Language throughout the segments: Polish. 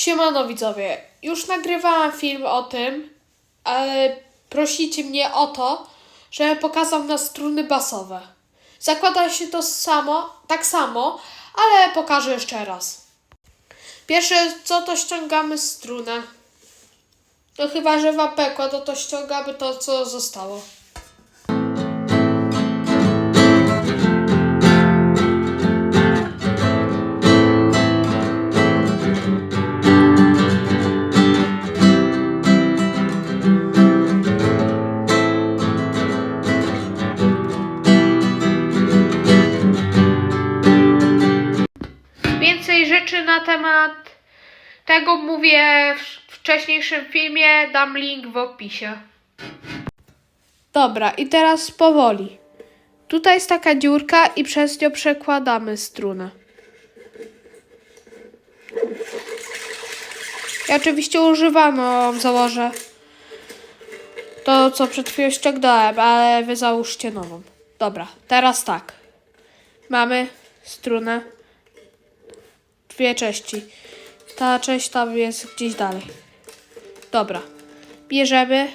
Siemano widzowie, już nagrywałam film o tym, ale prosicie mnie o to, żebym pokazał na struny basowe. Zakłada się to samo, tak samo, ale pokażę jeszcze raz. Pierwsze co to ściągamy strunę. To chyba, że wam pekła, to to ściągamy to, co zostało. Rzeczy na temat tego mówię w wcześniejszym filmie, dam link w opisie. Dobra, i teraz powoli. Tutaj jest taka dziurka i przez nią przekładamy strunę. Ja oczywiście używaną założę to, co przed chwilą ściągnąłem, ale wy załóżcie nową. Dobra, teraz tak. Mamy strunę dwie części. Ta część tam jest gdzieś dalej. Dobra. Bierzemy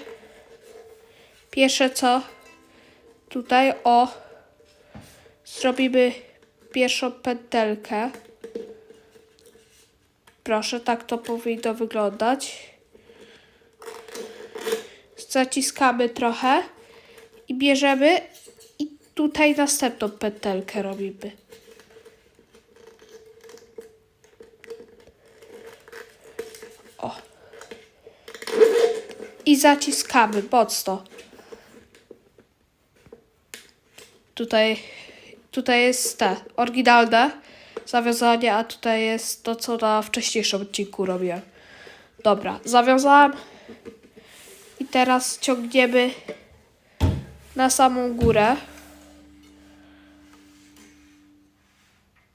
pierwsze co tutaj o zrobimy pierwszą pętelkę. Proszę, tak to powinno wyglądać. Zaciskamy trochę i bierzemy i tutaj następną pętelkę robimy. O. I zaciskamy mocno. Tutaj, tutaj jest te oryginalne zawiązanie, a tutaj jest to, co na wcześniejszym odcinku robiłem. Dobra, zawiązałam. I teraz ciągniemy na samą górę.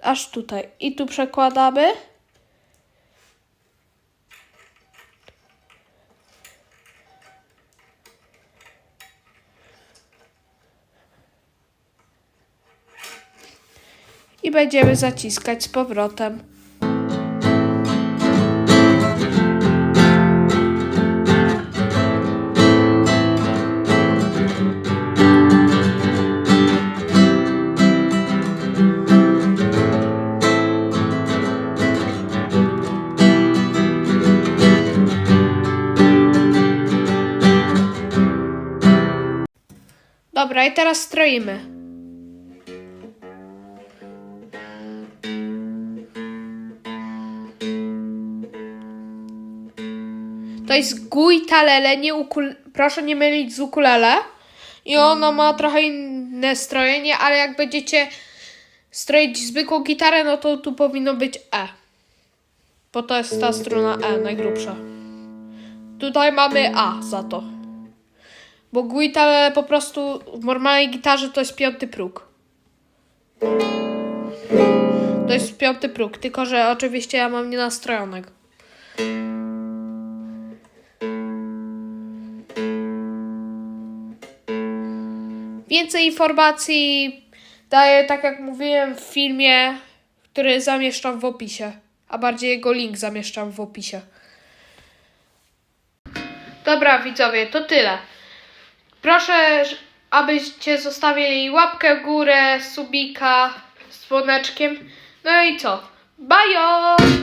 Aż tutaj. I tu przekładamy. I będziemy zaciskać z powrotem. Dobra, i teraz stroimy. To jest guitalele, nie ukul... proszę nie mylić z ukulele. I ono ma trochę inne strojenie, ale jak będziecie stroić zwykłą gitarę, no to tu powinno być E. Bo to jest ta struna E, najgrubsza. Tutaj mamy A za to. Bo guitalele po prostu w normalnej gitarze to jest piąty próg. To jest piąty próg, tylko że oczywiście ja mam nienastrojonego. Więcej informacji daję, tak jak mówiłem w filmie, który zamieszczam w opisie. A bardziej jego link zamieszczam w opisie. Dobra, widzowie, to tyle. Proszę, abyście zostawili łapkę w górę, subika z dzwoneczkiem. No i co? Bajo!